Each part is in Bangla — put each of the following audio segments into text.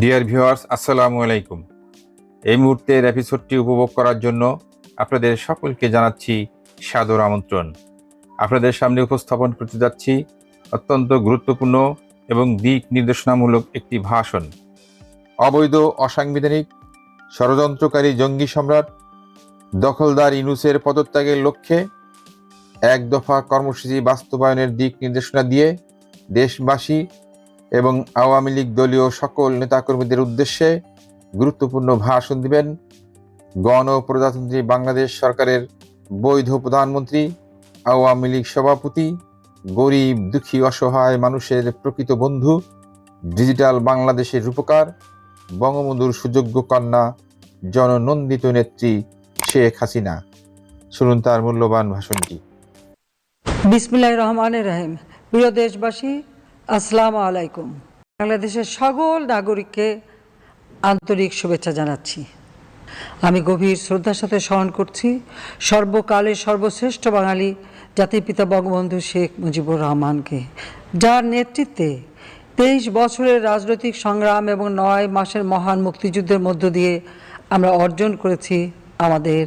ডিয়ার ভিউয়ার্স আসসালামু আলাইকুম এই মুহূর্তের এপিসোডটি উপভোগ করার জন্য আপনাদের সকলকে জানাচ্ছি সাদর আমন্ত্রণ। আপনাদের সামনে উপস্থাপন করতে যাচ্ছি অত্যন্ত গুরুত্বপূর্ণ এবং দিক নির্দেশনামূলক একটি ভাষণ। অবৈধ, অসাংবিধানিক, ষড়যন্ত্রকারী জঙ্গি সম্রাট দখলদার ইনুসের পদত্যাগের লক্ষ্যে এক দফা কর্মসূচি বাস্তবায়নের দিক নির্দেশনা দিয়ে দেশবাসী এবং আওয়ামী লীগ দলীয় সকল নেতাকর্মীদের উদ্দেশ্যে গুরুত্বপূর্ণ ভাষণ দিবেন গণপ্রজাতন্ত্রী বাংলাদেশ সরকারের বৈধ প্রধানমন্ত্রী, আওয়ামী লীগ সভাপতি, গরিব, দুঃখী, অসহায় মানুষের প্রকৃত বন্ধু, ডিজিটাল বাংলাদেশের রূপকার, বঙ্গবন্ধুর সুযোগ্য কন্যা, জননন্দিত নেত্রী শেখ হাসিনা। শুনুন তার মূল্যবান ভাষণটি। বিসমিল্লাহ রহমান রহিম। প্রিয় দেশবাসী আসসালামু আলাইকুম। বাংলাদেশের সকল নাগরিককে আন্তরিক শুভেচ্ছা জানাচ্ছি। আমি গভীর শ্রদ্ধার সাথে স্মরণ করছি সর্বকালের সর্বশ্রেষ্ঠ বাঙালি জাতির পিতা বঙ্গবন্ধু শেখ মুজিবুর রহমানকে, যার নেতৃত্বে তেইশ বছরের রাজনৈতিক সংগ্রাম এবং নয় মাসের মহান মুক্তিযুদ্ধের মধ্য দিয়ে আমরা অর্জন করেছি আমাদের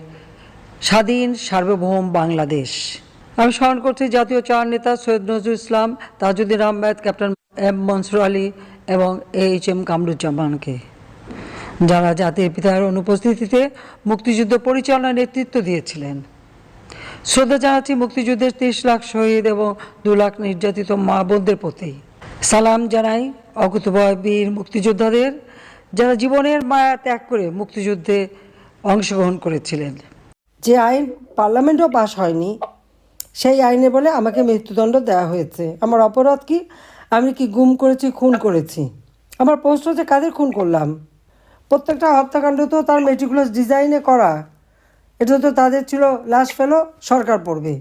স্বাধীন সার্বভৌম বাংলাদেশ। আমি স্মরণ করছি জাতীয় চার নেতা সৈয়দ নজরুল ইসলাম, তাজউদ্দিন আহমেদ, ক্যাপ্টেন এম মনসুর আলী এবং এইচ এম কামরুজ্জামানকে। যারা জাতির পিতার অনুপস্থিতিতে মুক্তিযুদ্ধ পরিচালনার নেতৃত্ব দিয়েছিলেন। শ্রদ্ধা জানাচ্ছি মুক্তিযুদ্ধের তিরিশ লাখ শহীদ এবং দু লাখ নির্যাতিত মা বোনদের প্রতি। সালাম জানাই অকুতভয় বীর মুক্তিযোদ্ধাদের, যারা জীবনের মায়া ত্যাগ করে মুক্তিযুদ্ধে অংশগ্রহণ করেছিলেন। যে আইন পার্লামেন্টও পাশ হয়নি সেই আইনে বলে আমাকে মৃত্যুদণ্ড দেওয়া হয়েছে। আমার অপরাধ কি? আমি কি গুম করেছি, খুন করেছি? আমার প্রশ্ন যে কাদের খুন করলাম? প্রত্যেকটা হত্যাকাণ্ড তো তার মেটিকুলাস ডিজাইনে করা। এটা তো তাদের ছিল লাশ ফেলো, সরকার পড়বে।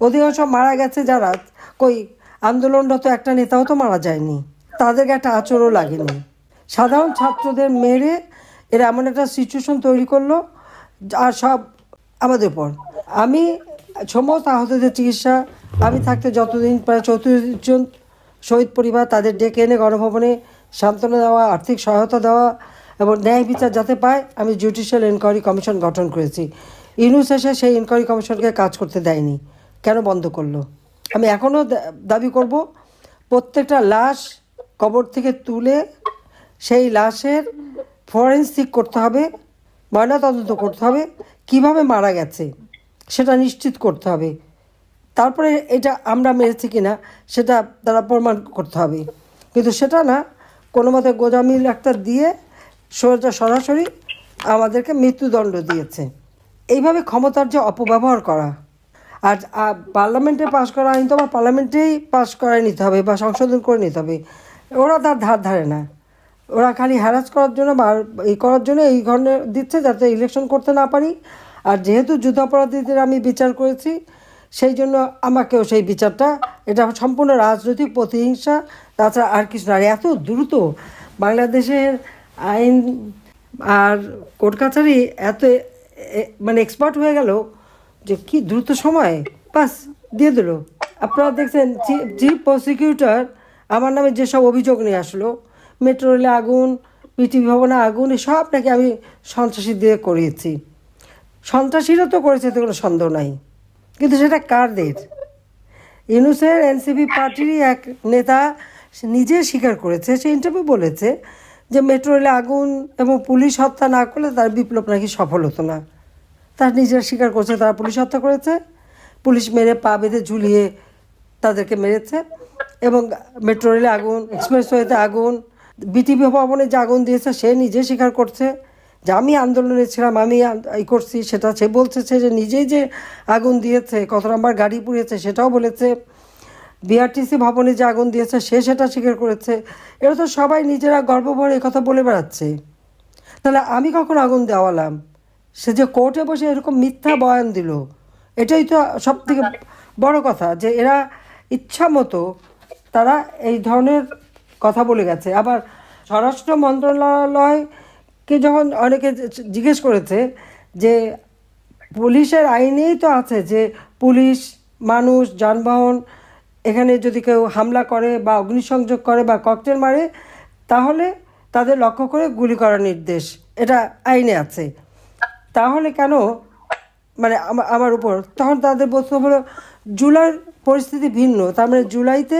অধিকাংশ মারা গেছে যারা। কই, আন্দোলনরত একটা নেতাও তো মারা যায়নি। তাদেরকে একটা আচরও লাগেনি। সাধারণ ছাত্রদের মেরে এরা এমন একটা সিচুয়েশন তৈরি করল, আর সব আমাদের উপর। আমি সমস্ত আহতদের চিকিৎসা। আমি থাকতে যতদিন প্রায় চৌত্রিশ জন শহীদ পরিবার তাদের ডেকে এনে গণভবনে সান্ত্বনা দেওয়া, আর্থিক সহায়তা দেওয়া এবং ন্যায় বিচার যাতে পায়, আমি জুডিশিয়াল এনকোয়ারি কমিশন গঠন করেছি। ইউনুস সেই এনকোয়ারি কমিশনকে কাজ করতে দেয়নি। কেন বন্ধ করল? আমি এখনও দাবি করব, প্রত্যেকটা লাশ কবর থেকে তুলে সেই লাশের ফরেন্সিক করতে হবে, ময়নাতদন্ত করতে হবে। কীভাবে মারা গেছে? সেটা নিশ্চিত করতে হবে। তারপরে এটা আমরা মেরেছি কিনা, সেটা তারা প্রমাণ করতে হবে। কিন্তু সেটা না কোনো মতে গোজামিল একটা দিয়ে সোজা সরাসরি আমাদেরকে মৃত্যুদণ্ড দিয়েছে। এইভাবে ক্ষমতার যে অপব্যবহার করা, আর পার্লামেন্টে পাশ করা আইন তো আমার পার্লামেন্টেই পাশ করায় নিতে হবে বা সংশোধন করে নিতে হবে। ওরা তার ধার ধারে না। ওরা খালি হ্যারাস করার জন্য বা এই করার জন্য এই ধরনের দিচ্ছে যাতে ইলেকশন করতে না পারি। আর যেহেতু যুদ্ধাপরাধীদের আমি বিচার করেছি, সেই জন্য আমাকেও সেই বিচারটা, এটা সম্পূর্ণ রাজনৈতিক প্রতিহিংসা, তাছাড়া আর কিছু না। এত দ্রুত বাংলাদেশের আইন আর কোর্ট কাছারি এত মানে এক্সপার্ট হয়ে গেল যে কি দ্রুত সময়, বাস, দিয়ে দিল। আপনারা দেখছেন চিফ প্রসিকিউটর আমার নামে যেসব অভিযোগ নিয়ে আসলো মেট্রো রেলে আগুন পৃথিবী ভবনে আগুন, এসব নাকি আমি সন্ত্রাসী দিয়ে করিয়েছি। সন্ত্রাসীরা তো করেছে তো কোনো সন্দেহ নাই। কিন্তু সেটা কারদের? ইউনুসের এনসিপি পার্টিরই এক নেতা নিজে স্বীকার করেছে, সে ইন্টারভিউ বলেছে যে মেট্রো রেলে আগুন এবং পুলিশ হত্যা না করলে তার বিপ্লব নাকি সফল হতো না। তার নিজেরা স্বীকার করছে, তারা পুলিশ হত্যা করেছে। পুলিশ মেরে পা বেঁধে ঝুলিয়ে তাদেরকে মেরেছে এবং মেট্রো রেলে আগুন, এক্সপ্রেসওয়েতে আগুন, বিটিভি ভবনে যে আগুন দিয়েছে সে নিজে স্বীকার করছে। যে আমি আন্দোলনে ছিলাম, আমি এই করছি, সেটা সে বলছে সে যে নিজেই যে আগুন দিয়েছে, কত নম্বর গাড়ি পুড়িয়েছে, সেটাও বলেছে। বিআরটিসি ভবনে যে আগুন দিয়েছে, সে সেটা স্বীকার করেছে। এরা তো সবাই নিজেরা গর্বভরে কথা বলে বেড়াচ্ছে। তাহলে আমি কখন আগুন দেওয়ালাম? সে যে কোর্টে বসে এরকম মিথ্যা বয়ান দিল, এটাই তো সব থেকে বড় কথা যে এরা ইচ্ছা মতো তারা এই ধরনের কথা বলে গেছে। আবার স্বরাষ্ট্র মন্ত্রণালয়কে যখন অনেকে জিজ্ঞেস করেছে যে পুলিশের আইনেই তো আছে যে পুলিশ, মানুষ, যানবাহন, এখানে যদি কেউ হামলা করে বা অগ্নিসংযোগ করে বা ককটেল মারে, তাহলে তাদের লক্ষ্য করে গুলি করার নির্দেশ। এটা আইনে আছে। তাহলে কেন? মানে আমার উপর। তখন তাদের বস্তু হলো, জুলাইয়ের পরিস্থিতি ভিন্ন। তার মানে জুলাইতে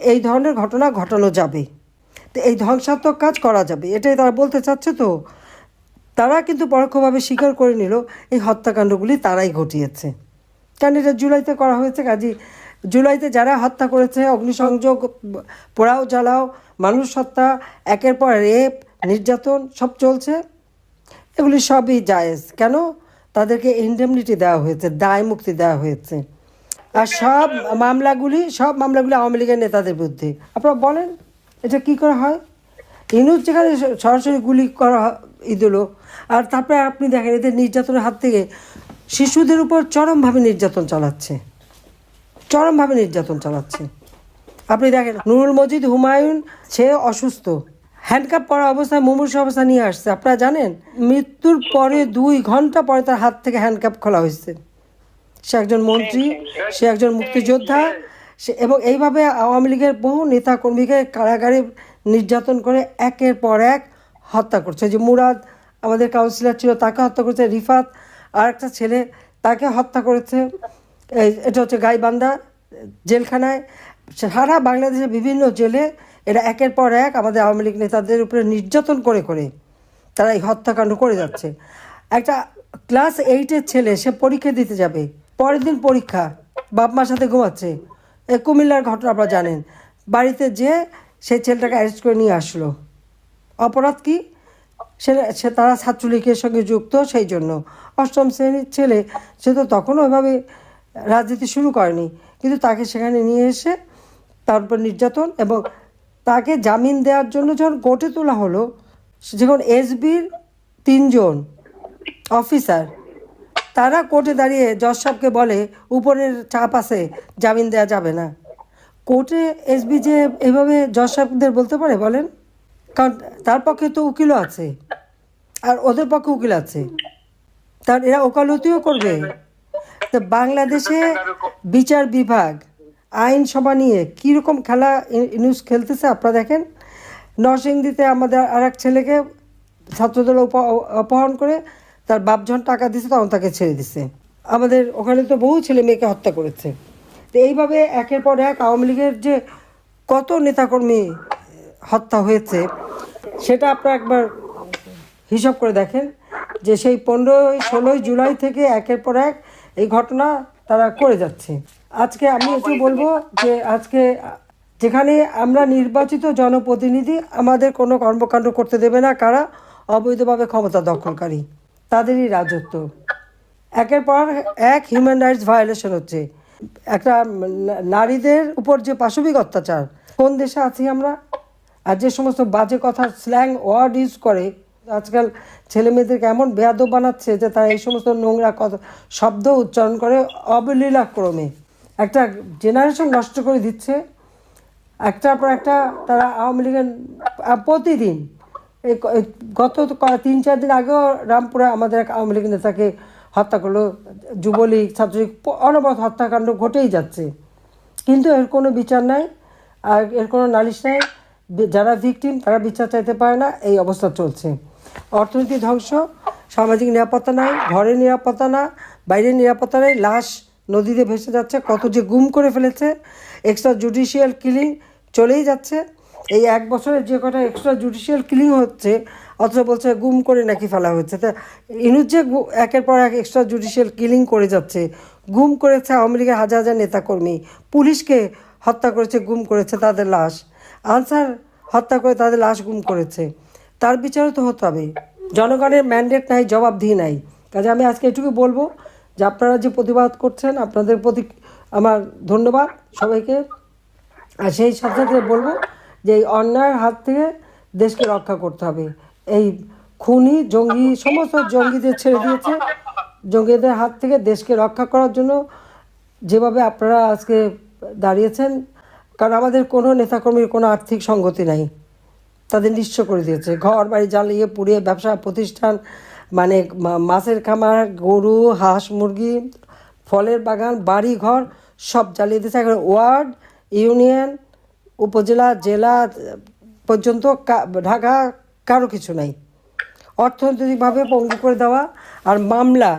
এই ধরনের ঘটনা ঘটানো যাবে। তো এই ধ্বংসাত্মক কাজ করা যাবে, এটাই তারা বলতে চাচ্ছে তো। তারা কিন্তু পরোক্ষভাবে স্বীকার করে নিল এই হত্যাকাণ্ডগুলি তারাই ঘটিয়েছে। কারণ এটা জুলাইতে করা হয়েছে? কাজী, জুলাইতে যারা হত্যা করেছে, অগ্নিসংযোগ, পোড়াও, জ্বালাও, মানুষ হত্যা, একের পর রেপ নির্যাতন, সব চলছে। এগুলি সবই জায়েজ। কেন? তাদেরকে ইন্ডেমনিটি দেওয়া হয়েছে, দায় মুক্তি দেওয়া হয়েছে। আর সব মামলাগুলি সব মামলাগুলি আওয়ামী লীগের নেতাদের বিরুদ্ধে। আপনারা বলেন। এটা কি করা হয়? ইনুজ যেখানে সরাসরি গুলি করা ই দিল, আর তারপরে আপনি দেখেন এদের নির্যাতনের হাত থেকে শিশুদের উপর চরমভাবে নির্যাতন চালাচ্ছে। চরমভাবে নির্যাতন চালাচ্ছে। আপনি দেখেন, নুরুল মজিদ হুমায়ুন, সে অসুস্থ। হ্যান্ডকাপ পরা অবস্থায় মুমূর্ষ অবস্থা নিয়ে আসছে। আপনারা জানেন, মৃত্যুর পরে দুই ঘণ্টা পরে তার হাত থেকে হ্যান্ডকাপ খোলা হয়েছে। সে একজন মন্ত্রী, সে একজন মুক্তিযোদ্ধা সে এবং এইভাবে আওয়ামী লীগের বহু নেতা কর্মীকে কারাগারে নির্যাতন করে একের পর এক হত্যা করছে। যে মুরাদ, আমাদের কাউন্সিলর ছিল, তাকে হত্যা করেছে রিফাত, আর একটা ছেলে তাকে হত্যা করেছে এটা হচ্ছে গাইবান্ধা জেলখানায়। সারা বাংলাদেশের বিভিন্ন জেলে এরা একের পর এক আমাদের আওয়ামী লীগ নেতাদের উপরে নির্যাতন করে করে তারা এই হত্যাকাণ্ড করে যাচ্ছে। একটা ক্লাস এইটের ছেলে, সে পরীক্ষা দিতে যাবে, পরের দিন পরীক্ষা, বাপ মার সাথে ঘুমাচ্ছে। কুমিল্লার ঘটনা আপনারা জানেন। বাড়িতে যে সেই ছেলেটাকে অ্যারেস্ট করে নিয়ে আসলো। অপরাধ কি? সে তারা ছাত্রলীগের সঙ্গে যুক্ত, সেই জন্য। অষ্টম শ্রেণির ছেলে, সে তো তখনও ওইভাবে রাজনীতি শুরু করেনি। কিন্তু তাকে সেখানে নিয়ে এসে তার উপর নির্যাতন এবং তাকে জামিন দেওয়ার জন্য যখন কোর্টে তোলা হলো, যখন এসবির তিনজন অফিসার তারা কোর্টে দাঁড়িয়ে জজ সাহেবকে বলে, উপরের চাপ আছে, জামিন দেওয়া যাবে না। কোর্টে এসবি যে এভাবে জজ সাহেবদের বলতে পারে বলেন? কারণ তার পক্ষে তো উকিলও আছে। আর ওদের পক্ষে উকিল আছে। তার এরা ওকালতিও করবে। তো বাংলাদেশে বিচার বিভাগ আইনসভা নিয়ে কীরকম খেলা নিউজ খেলতেছে আপনারা দেখেন? নরসিংদীতে আমাদের আর এক ছেলেকে ছাত্রদল অপহরণ করে তার বাপ যখন টাকা দিছে, তখন তাকে ছেড়ে দিছে। আমাদের ওখানে তো বহু ছেলে মেয়েকে হত্যা করেছে। তো এইভাবে একের পর এক আওয়ামী লীগের যে কত নেতাকর্মী হত্যা হয়েছে, সেটা আপনারা একবার হিসাব করে দেখেন যে সেই পনেরোই, ষোলোই জুলাই থেকে একের পর এক এই ঘটনা তারা করে যাচ্ছে। আজকে আমি একটু বলব যে আজকে যেখানে আমরা নির্বাচিত জনপ্রতিনিধি, আমাদের কোনো কর্মকাণ্ড করতে দেবে না কারা, অবৈধভাবে ক্ষমতা দখলকারী। তাদেরই রাজত্ব। একের পর এক হিউম্যান রাইটস ভায়োলেশন হচ্ছে। একটা নারীদের উপর যে পাশবিক অত্যাচার, কোন দেশে আছি আমরা? আর যে সমস্ত বাজে কথা স্ল্যাং ওয়ার্ড ইউজ করে, আজকাল ছেলে মেয়েদেরকে এমন বেয়াদব বানাচ্ছে যে তারা এই সমস্ত নোংরা কথা, শব্দ উচ্চারণ করে অবলীলাক্রমে। একটা জেনারেশন নষ্ট করে দিচ্ছে। একটার পর একটা তারা আওয়ামী লীগের প্রতিদিন গত তিন, চার দিন আগেও রামপুরে আমাদের এক আওয়ামী লীগ নেতাকে হত্যা করল, যুবলীগ, ছাত্রলীগ অনবরত হত্যাকাণ্ড ঘটেই যাচ্ছে। কিন্তু এর কোনো বিচার নাই, আর এর কোনো নালিশ নাই। যারা ভিকটিম তারা বিচার চাইতে পারে না, এই অবস্থা চলছে। অর্থনীতি ধ্বংস, সামাজিক নিরাপত্তা নাই, ঘরের নিরাপত্তা না, বাইরের নিরাপত্তা নেই, লাশ নদীতে ভেসে যাচ্ছে, কত যে গুম করে ফেলেছে এক্সট্রা জুডিশিয়াল কিলিং চলেই যাচ্ছে। এই এক বছরে যে কটা এক্সট্রা জুডিশিয়াল কিলিং হচ্ছে, অথচ বলছে গুম করে নাকি ফেলা হচ্ছে। তা ইনুজ যে একের পর এক এক্সট্রা জুডিশিয়াল কিলিং করে যাচ্ছে, গুম করেছে আওয়ামী লীগের হাজার হাজার নেতাকর্মী, পুলিশকে হত্যা করেছে, গুম করেছে, তাদের লাশ। আনসার হত্যা করে তাদের লাশ গুম করেছে। তার বিচারও তো হতে হবে। জনগণের ম্যান্ডেট নাই, জবাবদিহি নাই। কাজে আমি আজকে এটুকু বলব যে আপনারা যে প্রতিবাদ করছেন, আপনাদের প্রতি আমার ধন্যবাদ সবাইকে। আর সেই সাথে সাথে বলব যে এই অন্যায়ের হাত থেকে দেশকে রক্ষা করতে হবে। এই খুনি, জঙ্গি, সমস্ত জঙ্গিদের ছেড়ে দিয়েছে। জঙ্গিদের হাত থেকে দেশকে রক্ষা করার জন্য যেভাবে আপনারা আজকে দাঁড়িয়েছেন, কারণ আমাদের কোনো নেতাকর্মীর কোনো আর্থিক সঙ্গতি নাই। তাদের নিঃস্ব করে দিয়েছে। ঘর বাড়ি জ্বালিয়ে পুড়িয়ে ব্যবসা প্রতিষ্ঠান মানে মাছের খামার, গরু, হাঁস, মুরগি, ফলের বাগান বাড়ি ঘর সব জ্বালিয়ে দিয়েছে। এখন ওয়ার্ড, ইউনিয়ন উপজেলা, জেলা পর্যন্ত ঢাকা কারও কিছু নাই। অর্থনৈতিকভাবে পঙ্গু করে দেওয়া আর মামলা,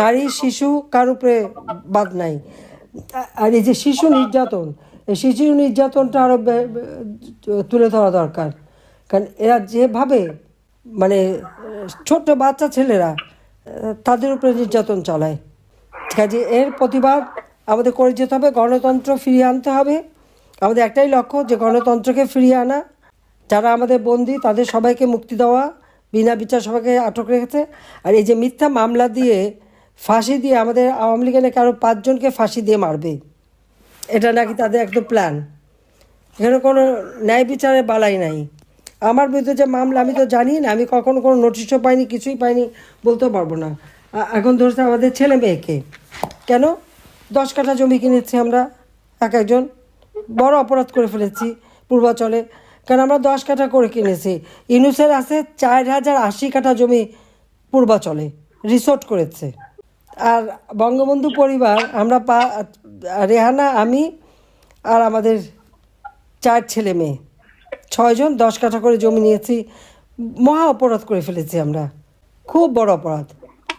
নারী, শিশু কার উপরে বাদ নাই। আর এই যে শিশু নির্যাতন, এই শিশু নির্যাতনটা আরও তুলে ধরা দরকার। কারণ এরা যেভাবে মানে ছোট্ট বাচ্চা ছেলেরা, তাদের উপরে নির্যাতন চালায়। ঠিক আছে এর প্রতিবাদ আমাদের করে যেতে হবে, গণতন্ত্র ফিরিয়ে আনতে হবে। আমাদের একটাই লক্ষ্য যে গণতন্ত্রকে ফিরিয়ে আনা। যারা আমাদের বন্দি, তাদের সবাইকে মুক্তি দেওয়া, বিনা বিচার সবাইকে আটক রেখেছে। আর এই যে মিথ্যা মামলা দিয়ে ফাঁসি দিয়ে আমাদের আওয়ামী লীগের নাকি আরও পাঁচজনকে ফাঁসি দিয়ে মারবে, এটা নাকি তাদের একদম প্ল্যান। এখানে কোনো ন্যায় বিচারের বালাই নাই। আমার বিরুদ্ধে যে মামলা, আমি তো জানি না, আমি কখনো কোনো নোটিশও পাইনি, কিছুই পাইনি, বলতেও পারব না। এখন ধরছে আমাদের ছেলে মেয়েকে। কেন? দশ কাঠা জমি কিনেছি আমরা, এক একজন। বড় অপরাধ করে ফেলেছি পূর্বাচলে। কারণ আমরা দশ কাঠা করে কিনেছি। ইনুসের আছে চার হাজার আশি কাঠা জমি পূর্বাচলে রিসোর্ট করেছে। আর বঙ্গবন্ধু পরিবার, আমরা পা, রেহানা, আমি আর আমাদের চার ছেলে মেয়ে। ছয়জন দশ কাঠা করে জমি নিয়েছি। মহা অপরাধ করে ফেলেছি আমরা। খুব বড় অপরাধ।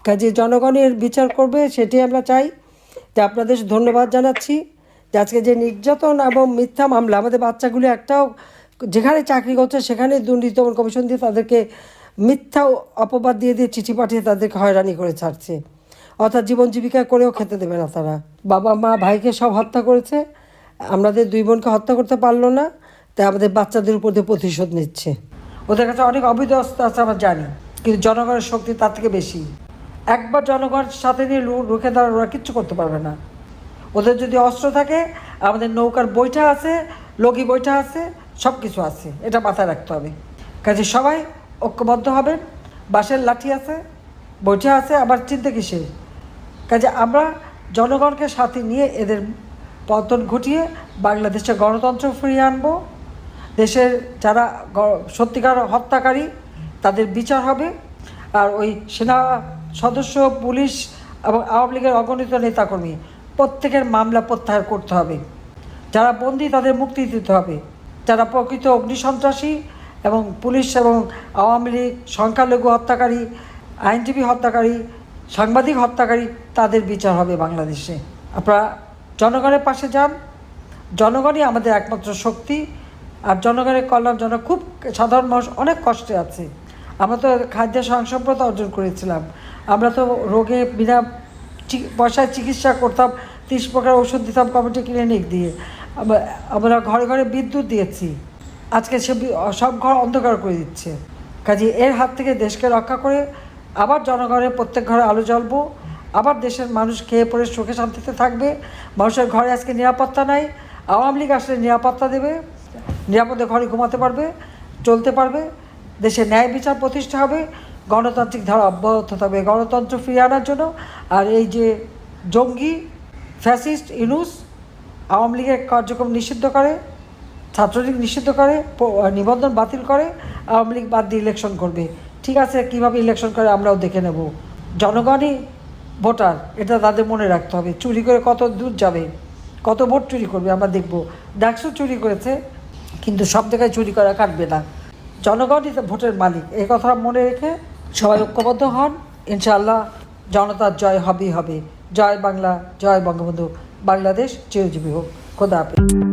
কাজে জনগণের বিচার করবে সেটি আমরা চাই। যে আপনাদের ধন্যবাদ জানাচ্ছি। যে আজকে যে নির্যাতন এবং মিথ্যা মামলা, আমাদের বাচ্চাগুলো একটাও যেখানে চাকরি করছে সেখানে দুর্নীতি দমন কমিশন দিয়ে তাদেরকে মিথ্যা অপবাদ দিয়ে দিয়ে চিঠি পাঠিয়ে তাদেরকে হয়রানি করে ছাড়ছে। অর্থাৎ জীবন জীবিকা করেও খেতে দেবে না তারা। বাবা, মা, ভাইকে সব হত্যা করেছে। আমাদের দুই বোনকে হত্যা করতে পারল না, তাই আমাদের বাচ্চাদের উপর দিয়ে প্রতিশোধ নিচ্ছে। ওদের কাছে অনেক অস্ত্র আছে আমরা জানি, কিন্তু জনগণের শক্তি তার থেকে বেশি। একবার জনগণের সাথে নিয়ে রুখে দাঁড়ানো ওরা কিচ্ছু করতে পারবে না। ওদের যদি অস্ত্র থাকে, আমাদের নৌকার বইটা আছে, লগি বইটা আছে সব কিছু আছে। এটা মাথায় রাখতে হবে। কাজে সবাই ঐক্যবদ্ধ হবেন, বাঁশের লাঠি আছে বইটা আছে, আবার চিন্তা কিসের? কাজে আমরা জনগণকে সাথে নিয়ে এদের পতন ঘটিয়ে বাংলাদেশে গণতন্ত্র ফিরিয়ে আনব। দেশের যারা সত্যিকার হত্যাকারী, তাদের বিচার হবে। আর ওই সেনা সদস্য, পুলিশ এবং আওয়ামী লীগের অগণিত নেতাকর্মী প্রত্যেকের মামলা প্রত্যাহার করতে হবে। যারা বন্দী তাদের মুক্তি দিতে হবে। যারা প্রকৃত অগ্নিসন্ত্রাসী এবং পুলিশ এবং আওয়ামী লীগ, সংখ্যালঘু হত্যাকারী, আইনজীবী হত্যাকারী, সাংবাদিক হত্যাকারী, তাদের বিচার হবে বাংলাদেশে। আপনারা জনগণের পাশে যান। জনগণই আমাদের একমাত্র শক্তি। আর জনগণের কল্যাণ জন খুব সাধারণ মানুষ অনেক কষ্টে আছে। আমরা তো খাদ্য স্বয়ংসম্পদা অর্জন করেছিলাম। আমরা তো রোগে বিনা পয়সায় চিকিৎসা করতাম, তিরিশ প্রকার ওষুধ দিতাম, কমিটি ক্লিনিক দিয়ে। আমরা- ঘরে ঘরে বিদ্যুৎ দিয়েছি। আজকে সে সব ঘর অন্ধকার করে দিচ্ছে। কাজে এর হাত থেকে দেশকে রক্ষা করে আবার জনগণের প্রত্যেক ঘরে আলো জ্বলবো, আবার দেশের মানুষ খেয়ে পড়ে সুখে শান্তিতে থাকবে। মানুষের ঘরে আজকে নিরাপত্তা নাই, আওয়ামী লীগ আসলে নিরাপত্তা দেবে, নিরাপদে ঘরে ঘুমাতে পারবে, চলতে পারবে, দেশে ন্যায় বিচার প্রতিষ্ঠা হবে গণতান্ত্রিক ধারা অব্যাহত থাকবে। গণতন্ত্র ফিরিয়ে আনার জন্য আর এই যে জঙ্গি, ফ্যাসিস্ট, ইনুস আওয়ামী লীগের কার্যক্রম নিষিদ্ধ করে, ছাত্রলীগ নিষিদ্ধ করে নিবন্ধন বাতিল করে, আওয়ামী লীগ বাদ দিয়ে ইলেকশন করবে। ঠিক আছে, কীভাবে ইলেকশন করে আমরাও দেখে নেব। জনগণই ভোটার, এটা তাদের মনে রাখতে হবে। চুরি করে কত দূর যাবে, কত ভোট চুরি করবে আমরা দেখব। ডাকসু চুরি করেছে, কিন্তু সব জায়গায় চুরি করা কাটবে না। জনগণই ভোটের মালিক এই কথা মনে রেখে সবাই ঐক্যবদ্ধ হন। ইনশাআল্লাহ জনতার জয় হবেই হবে। জয় বাংলা, জয় বঙ্গবন্ধু। বাংলাদেশ চিরজীবী হোক। খোদা হাফেজ।